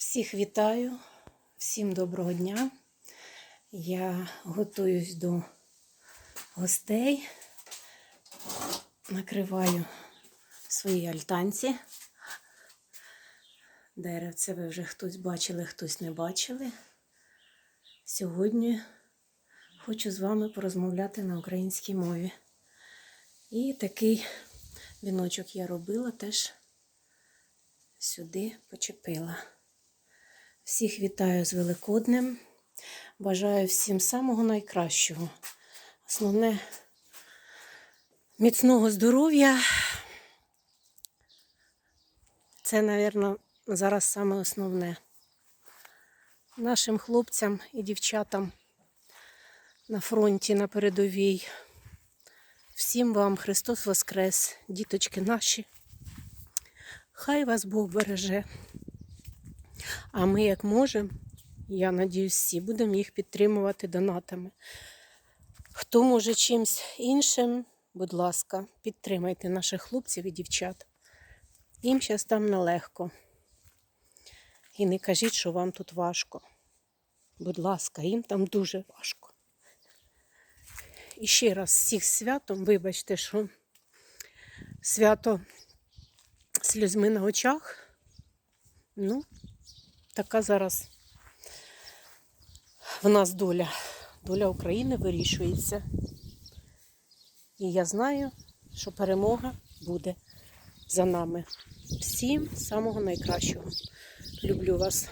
Всіх вітаю, всім доброго дня. Я готуюсь до гостей, накриваю свої альтанці. Деревце ви вже хтось бачили, хтось не бачили. Сьогодні хочу з вами порозмовляти на українській мові. І такий віночок я робила, теж сюди почепила. Всіх вітаю з Великоднем. Бажаю всім самого найкращого. Основне міцного здоров'я. Це, мабуть, зараз саме основне. Нашим хлопцям і дівчатам на фронті, на передовій. Всім вам Христос Воскрес, діточки наші. Хай вас Бог береже. А ми, як можемо, я надіюсь, всі будемо їх підтримувати донатами. Хто може чимось іншим, будь ласка, підтримайте наших хлопців і дівчат. Їм зараз там нелегко. І не кажіть, що вам тут важко. Будь ласка, їм там дуже важко. І ще раз всіх святом, вибачте, що свято сльозми на очах. Ну, така зараз в нас доля. Доля України вирішується. І я знаю, що перемога буде за нами. Всім самого найкращого. Люблю вас.